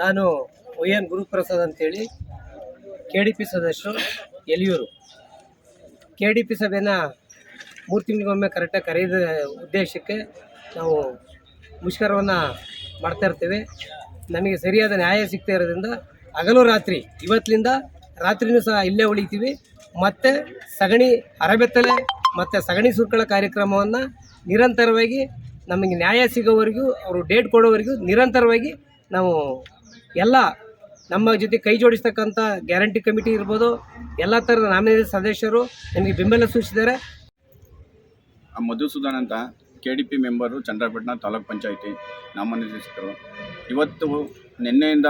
ನಾನು O N Guruprasad ಅಂತೇಳಿ, K D P ಸದಸ್ಯರು ಎಲಿಯೂರು ಕೆ ಡಿ ಪಿ ಸಭೆನ ಮೂರು ತಿಂಗಳಿಗೊಮ್ಮೆ ಕರೆಕ್ಟಾಗಿ ಕರೆಯದ ಉದ್ದೇಶಕ್ಕೆ ನಾವು ಮುಷ್ಕರವನ್ನು ಮಾಡ್ತಾ ಇರ್ತೇವೆ. ನಮಗೆ ಸರಿಯಾದ ನ್ಯಾಯ ಸಿಗ್ತಾ ಇರೋದ್ರಿಂದ ಹಗಲು ರಾತ್ರಿ, ಇವತ್ತಿನಿಂದ ರಾತ್ರಿನೂ ಸಹ ಇಲ್ಲೇ ಉಳಿತೀವಿ. ಮತ್ತು ಸಗಣಿ ಅರಬೆತ್ತಲೆ, ಮತ್ತು ಸಗಣಿ ಸುರ್ಕಳ ಕಾರ್ಯಕ್ರಮವನ್ನು ನಿರಂತರವಾಗಿ ನಮಗೆ ನ್ಯಾಯ ಸಿಗೋವರೆಗೂ, ಅವರು ಡೇಟ್ ಕೊಡೋವರೆಗೂ ನಿರಂತರವಾಗಿ ನಾವು ಎಲ್ಲ ನಮ್ಮ ಜೊತೆ ಕೈ ಜೋಡಿಸ್ತಕ್ಕಂಥ ಗ್ಯಾರಂಟಿ ಕಮಿಟಿ ಇರ್ಬೋದು. ಎಲ್ಲ ಥರದ ನಾಮಿನೇಟೆಡ್ ಸದಸ್ಯರು ನಿಮಗೆ ಬೆಂಬಲ ಸೂಚಿಸಿದ್ದಾರೆ. ಮಧುಸೂದನ್ ಅಂತ K D P member Chandrapattana taluk panchayat ನಾಮನಿರ್ದೇಶಕರು. ಇವತ್ತು ನಿನ್ನೆಯಿಂದ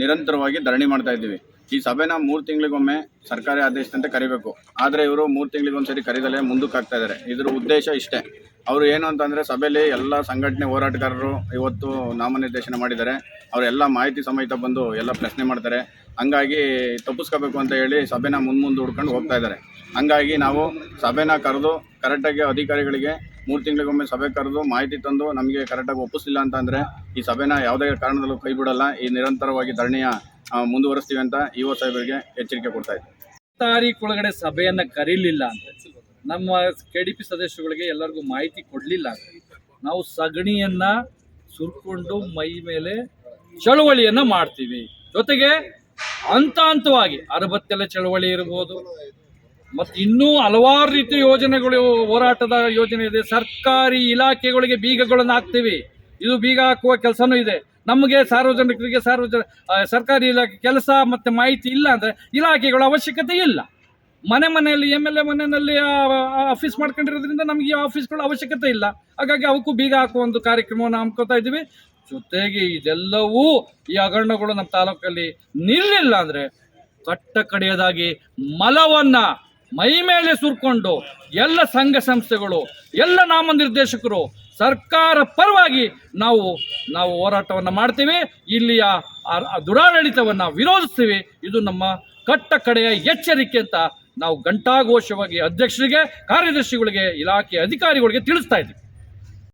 ನಿರಂತರವಾಗಿ ಧರಣಿ ಮಾಡ್ತಾ ಇದ್ದೀವಿ. ಈ ಸಭೆನ ಮೂರು ತಿಂಗಳಿಗೊಮ್ಮೆ ಸರ್ಕಾರಿ ಆದೇಶದಂತೆ ಕರಿಬೇಕು. ಆದರೆ ಇವರು ಮೂರು ತಿಂಗಳಿಗೊಂದ್ಸರಿ ಕರೀದಲೇ ಮುಂದಕ್ಕೆ ಆಗ್ತಾ ಇದ್ದಾರೆ ಇದ್ರ ಉದ್ದೇಶ ಇಷ್ಟೇ. ಅವರು ಏನು ಅಂತಂದರೆ ಸಭೆಯಲ್ಲಿ ಎಲ್ಲ ಸಂಘಟನೆ ಹೋರಾಟಗಾರರು ಇವತ್ತು ನಾಮನಿರ್ದೇಶನ ಮಾಡಿದ್ದಾರೆ. ಅವರೆಲ್ಲ ಮಾಹಿತಿ ಸಮೇತ ಬಂದು ಎಲ್ಲ ಪ್ರಶ್ನೆ ಮಾಡ್ತಾರೆ. ಹಂಗಾಗಿ ತಪ್ಪಿಸ್ಕೋಬೇಕು ಅಂತ ಹೇಳಿ ಸಭೆನ ಮುಂದೆ ಹುಡ್ಕೊಂಡು ಹೋಗ್ತಾ ಇದ್ದಾರೆ ಹಂಗಾಗಿ ನಾವು ಸಭೆನ ಕರೆದು ಕರೆಕ್ಟಾಗಿ ಅಧಿಕಾರಿಗಳಿಗೆ ಮೂರು ತಿಂಗಳಿಗೊಮ್ಮೆ ಸಭೆ ಕರೆದು ಮಾಹಿತಿ ತಂದು ನಮಗೆ ಕರೆಕ್ಟಾಗಿ ಒಪ್ಪಿಸಿಲ್ಲ ಅಂತಂದರೆ ಈ ಸಭೆನ ಯಾವುದೇ ಕಾರಣದಲ್ಲೂ ಕೈ ಬಿಡಲ್ಲ ಈ ನಿರಂತರವಾಗಿ ಧರಣಿಯ ಮುಂದುವರಿಸ್ತೀವಿ ಅಂತ ಇಒ ಸಾಹೇಬರಿಗೆ ಎಚ್ಚರಿಕೆ ಕೊಡ್ತಾ ಇದ್ದೀವಿ ತಾರೀಕು ಒಳಗಡೆ ಸಭೆಯನ್ನು ಕರೀಲಿಲ್ಲ ಅಂತ ನಮ್ಮ ಕೆ ಡಿ ಪಿ ಸದಸ್ಯರುಗಳಿಗೆ ಎಲ್ಲರಿಗೂ ಮಾಹಿತಿ ಕೊಡಲಿಲ್ಲ ಅಂತ ನಾವು ಸಗಣಿಯನ್ನು ಸುರ್ಕೊಂಡು ಮೈ ಮೇಲೆ ಚಳುವಳಿಯನ್ನು ಮಾಡ್ತೀವಿ. ಜೊತೆಗೆ ಹಂತ ಹಂತವಾಗಿ ಅರಬತ್ತೆಲೆ ಚಳವಳಿ ಇರ್ಬೋದು. ಮತ್ತು ಇನ್ನೂ ಹಲವಾರು ರೀತಿಯ ಯೋಜನೆಗಳು, ಹೋರಾಟದ ಯೋಜನೆ ಇದೆ. ಸರ್ಕಾರಿ ಇಲಾಖೆಗಳಿಗೆ ಬೀಗಗಳನ್ನು ಹಾಕ್ತೀವಿ. ಇದು ಬೀಗ ಹಾಕುವ ಕೆಲಸನೂ ಇದೆ. ನಮಗೆ ಸಾರ್ವಜನಿಕರಿಗೆ ಸಾರ್ವಜನ ಸರ್ಕಾರಿ ಇಲಾಖೆ ಕೆಲಸ ಮತ್ತು ಮಾಹಿತಿ ಇಲ್ಲ ಅಂದರೆ ಇಲಾಖೆಗಳ ಅವಶ್ಯಕತೆ ಇಲ್ಲ. ಮನೆ ಮನೆಯಲ್ಲಿ ಎಂ ಎಲ್ ಎ ಮನೆಯಲ್ಲಿ ಆಫೀಸ್ ಮಾಡ್ಕೊಂಡಿರೋದ್ರಿಂದ ನಮಗೆ ಆಫೀಸ್ಗಳ ಅವಶ್ಯಕತೆ ಇಲ್ಲ. ಹಾಗಾಗಿ ಅವಕ್ಕೂ ಬೀಗ ಹಾಕುವ ಒಂದು ಕಾರ್ಯಕ್ರಮವನ್ನು ಹಮ್ಕೋತಾ ಇದ್ದೀವಿ. ಜೊತೆಗೆ ಇದೆಲ್ಲವೂ ಈ ಹಗರಣಗಳು ನಮ್ಮ ತಾಲೂಕಲ್ಲಿ ನಿಲ್ಲಿಲ್ಲ ಅಂದರೆ ಕಟ್ಟ ಕಡೆಯದಾಗಿ ಮಲವನ್ನ ಮೈ ಮೇಲೆ ಸುರ್ಕೊಂಡು ಎಲ್ಲ ಸಂಘ ಸಂಸ್ಥೆಗಳು, ಎಲ್ಲ ನಾಮನಿರ್ದೇಶಕರು ಸರ್ಕಾರ ಪರವಾಗಿ ನಾವು ನಾವು ಹೋರಾಟವನ್ನು ಮಾಡ್ತೀವಿ. ಇಲ್ಲಿಯ ದುರಾಡಳಿತವನ್ನು ವಿರೋಧಿಸ್ತೀವಿ. ಇದು ನಮ್ಮ ಕಟ್ಟ ಕಡೆಯ ಎಚ್ಚರಿಕೆ ಅಂತ ನಾವು ಘಂಟಾಘೋಷವಾಗಿ ಅಧ್ಯಕ್ಷರಿಗೆ, ಕಾರ್ಯದರ್ಶಿಗಳಿಗೆ, ಇಲಾಖೆ ಅಧಿಕಾರಿಗಳಿಗೆ ತಿಳಿಸ್ತಾ ಇದ್ದೀವಿ.